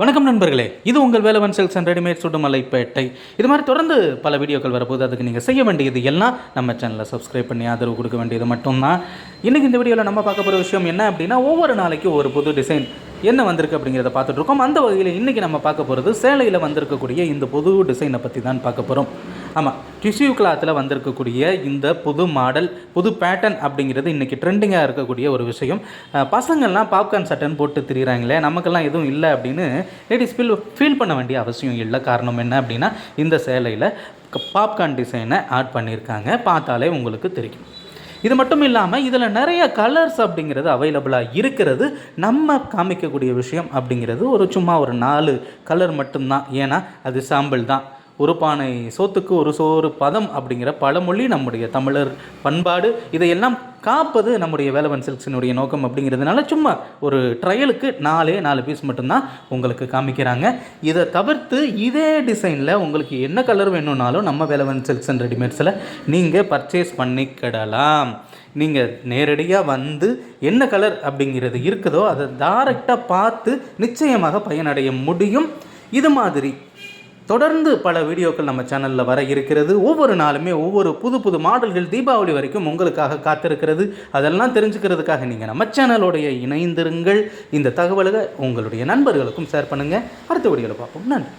வணக்கம் நண்பர்களே. இது உங்கள் வேலவன் சில்க்ஸ் அண்ட் ரெடிமேட் சுடுமலைப்பேட்டை. இது மாதிரி தொடர்ந்து பல வீடியோக்கள் வரப்போது அதுக்கு நீங்கள் செய்ய வேண்டியது எல்லாம் நம்ம சேனலை சப்ஸ்கிரைப் பண்ணி ஆதரவு கொடுக்க வேண்டியது மட்டும்தான். இன்றைக்கி இந்த வீடியோவில் நம்ம பார்க்க போகிற விஷயம் என்ன அப்படின்னா ஒவ்வொரு நாளைக்கு ஒரு புது டிசைன் என்ன வந்திருக்கு அப்படிங்கிறத பார்த்துட்ருக்கோம் அந்த வகையில் இன்றைக்கி நம்ம பார்க்க போகிறது சேலையில் வந்திருக்கக்கூடிய இந்த புது டிசைனை பற்றி தான் பார்க்க போகிறோம் ஆமாம் டிஷ்யூ கிளாத்தில் வந்திருக்கக்கூடிய இந்த புது மாடல் புது பேட்டர்ன் அப்படிங்கிறது இன்றைக்கி ட்ரெண்டிங்காக இருக்கக்கூடிய ஒரு விஷயம். பசங்கள்லாம் பாப்கார்ன் சட்டன் போட்டு திரியிறாங்களே நமக்கெல்லாம் எதுவும் இல்லை அப்படின்னு லேடிஸ் ஃபீல் ஃபீல் பண்ண வேண்டிய அவசியம் இல்லை. காரணம் என்ன அப்படின்னா இந்த சேலையில் பாப்கார்ன் டிசைனை ஆட் பண்ணியிருக்காங்க. பார்த்தாலே உங்களுக்கு தெரியும். இது மட்டும் இல்லாமல் இதில் நிறைய கலர்ஸ் அப்படிங்கிறது அவைலபிளாக இருக்கிறது. நம்ம காமிக்கக்கூடிய விஷயம் அப்படிங்கிறது ஒரு சும்மா ஒரு நாலு கலர் மட்டும்தான். ஏன்னா அது சாம்பிள் தான். ஒரு பானை சோத்துக்கு ஒரு சோறு பதம் அப்படிங்கிற பழமொழி நம்முடைய தமிழர் பண்பாடு. இதையெல்லாம் காப்பது நம்முடைய வேலவன் சில்க்ஸினுடைய நோக்கம் அப்படிங்கிறதுனால சும்மா ஒரு ட்ரையலுக்கு நாலே நாலு பீஸ் மட்டும்தான் உங்களுக்கு காமிக்கிறாங்க. இதை தவிர்த்து இதே டிசைனில் உங்களுக்கு என்ன கலர் வேணும்னாலும் நம்ம வேலவன் சில்க்ஸ் அண்ட் ரெடிமேட்ஸில் நீங்கள் பர்ச்சேஸ் பண்ணிக்கிடலாம். நீங்கள் நேரடியாக வந்து என்ன கலர் அப்படிங்கிறது இருக்குதோ அதை டைரெக்டாக பார்த்து நிச்சயமாக பயனடைய முடியும். இது மாதிரி தொடர்ந்து பல வீடியோக்கள் நம்ம சேனலில் வர இருக்கிறது. ஒவ்வொரு நாளுமே ஒவ்வொரு புது புது மாடல்கள் தீபாவளி வரைக்கும் உங்களுக்காக காத்திருக்கிறது. அதெல்லாம் தெரிஞ்சுக்கிறதுக்காக நீங்கள் நம்ம சேனலோடைய இணைந்திருங்கள். இந்த தகவலை உங்களுடைய நண்பர்களுக்கும் ஷேர் பண்ணுங்கள் அடுத்த வீடியோவில் பார்ப்போம். நன்றி.